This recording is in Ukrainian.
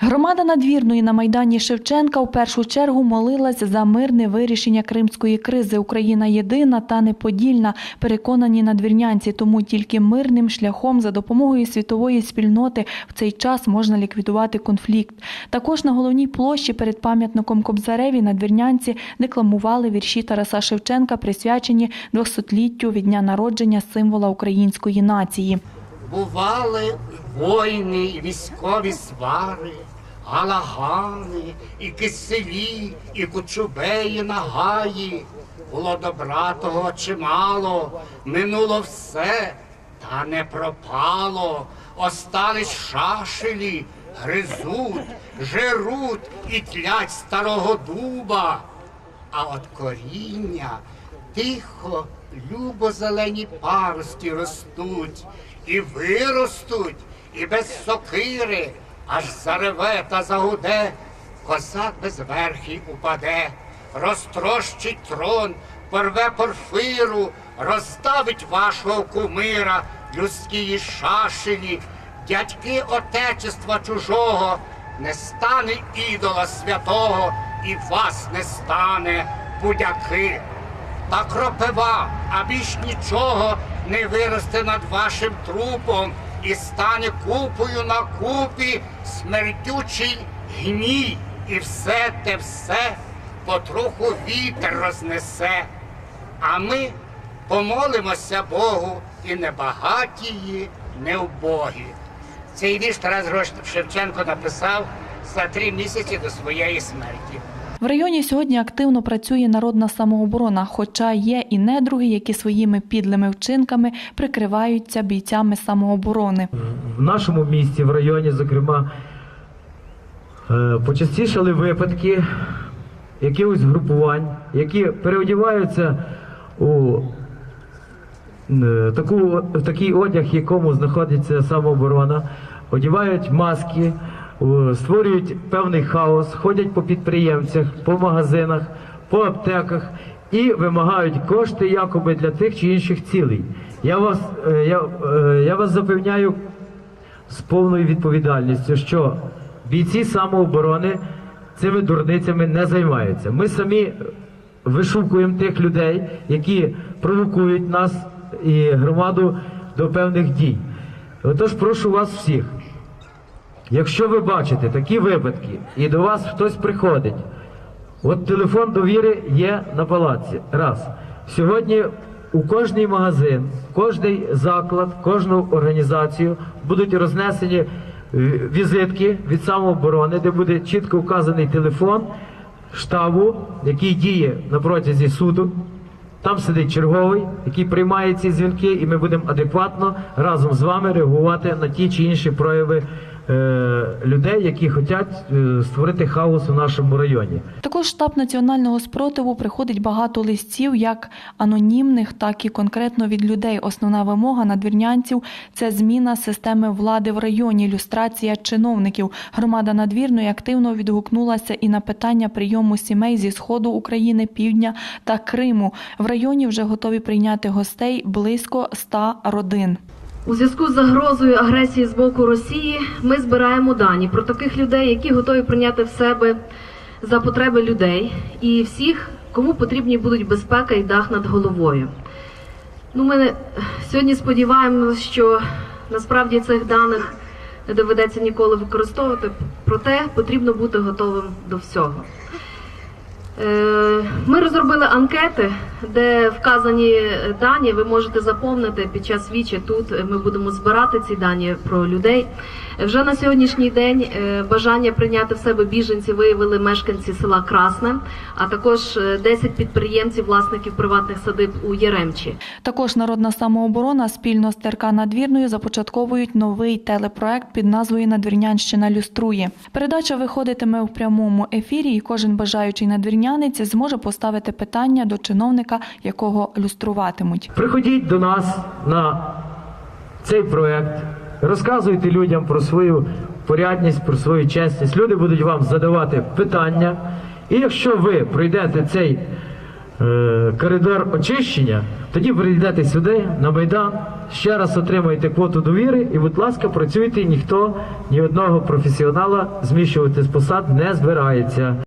Громада надвірної на майдані Шевченка в першу чергу молилась за мирне вирішення кримської кризи. Україна єдина та неподільна. Переконані надвірнянці, тому тільки мирним шляхом за допомогою світової спільноти в цей час можна ліквідувати конфлікт. Також на головній площі перед пам'ятником Кобзареві надвірнянці декламували вірші Тараса Шевченка, присвячені 200-літтю від дня народження символа української нації. Бували воїни, і військові свари, галагани, і киселі, і кучубеї на гаї. Було добра того чимало, минуло все, та не пропало. Остались шашелі, гризуть, жируть і тлять старого дуба. А от коріння тихо, любо зелені парості ростуть, і виростуть, і без сокири, аж зареве та загуде, козак без верхи упаде, розтрощить трон, порве порфиру, розставить вашого кумира, людські шашелі, дядьки отечества чужого, не стане ідола святого, і вас не стане будяки. Та кропива, а більш нічого не виросте над вашим трупом і стане купою на купі смердючий гній, і все те все потроху вітер рознесе. А ми помолимося Богу і не багатії, не вбогі. Цей вірш Тарас Шевченко написав за три місяці до своєї смерті. В районі сьогодні активно працює народна самооборона, хоча є і недруги, які своїми підлими вчинками прикриваються бійцями самооборони. в нашому місті, в районі, зокрема, е, почастішали випадки якихось групувань, які переодіваються у е, таку, в такий одяг, в якому знаходиться самооборона, одягають маски, створюють певний хаос, ходять по підприємцях, по магазинах, по аптеках і вимагають кошти якоби для тих чи інших цілей. Я вас, е, я, е, я вас запевняю з повною відповідальністю, що бійці самооборони цими дурницями не займаються. Ми самі вишукуємо тих людей, які провокують нас і громаду до певних дій. Отож, прошу вас всіх, якщо ви бачите такі випадки, і до вас хтось приходить, от телефон довіри є на палаці. Раз. Сьогодні у кожний магазин, кожний заклад, кожну організацію будуть рознесені візитки від самооборони, де буде чітко вказаний телефон штабу, який діє на протязі суду. Там сидить черговий, який приймає ці дзвінки, і ми будемо адекватно разом з вами реагувати на ті чи інші прояви людей, які хочуть е, створити хаос у нашому районі. Також штаб національного спротиву приходить багато листів, як анонімних, так і конкретно від людей. Основна вимога надвірнянців це зміна системи влади в районі, люстрація чиновників. Громада надвірної активно відгукнулася і на питання прийому сімей зі сходу України, півдня та Криму. В районі вже готові прийняти гостей близько 100 родин. У зв'язку з загрозою агресії з боку Росії ми збираємо дані про таких людей, які готові прийняти в себе за потреби людей і всіх, кому потрібні будуть безпека і дах над головою. Ну, ми сьогодні сподіваємося, що насправді цих даних не доведеться ніколи використовувати, проте потрібно бути готовим до всього. Е, Ми розробили анкети, де вказані дані ви можете заповнити під час вічі. Тут ми будемо збирати ці дані про людей. Вже на сьогоднішній день е, бажання прийняти в себе біженці виявили мешканці села Красне, а також е, 10 підприємців, власників приватних садиб у Яремчі. Також народна самооборона спільно з ТРК Надвірною започатковують новий телепроект під назвою Надвірнянщина люструє. Передача виходитиме в прямому ефірі, і кожен бажаючий надвірнянець зможе поставити питання до чиновника, якого люструватимуть. Приходіть до нас на цей проект, розказуйте людям про свою порядність, про свою чесність. Люди будуть вам задавати питання. І якщо ви пройдете цей е, коридор очищення, тоді прийдете сюди на Майдан, ще раз отримаєте квоту довіри і, будь ласка, працюйте, ніхто ні одного професіонала зміщувати з посад не збирається.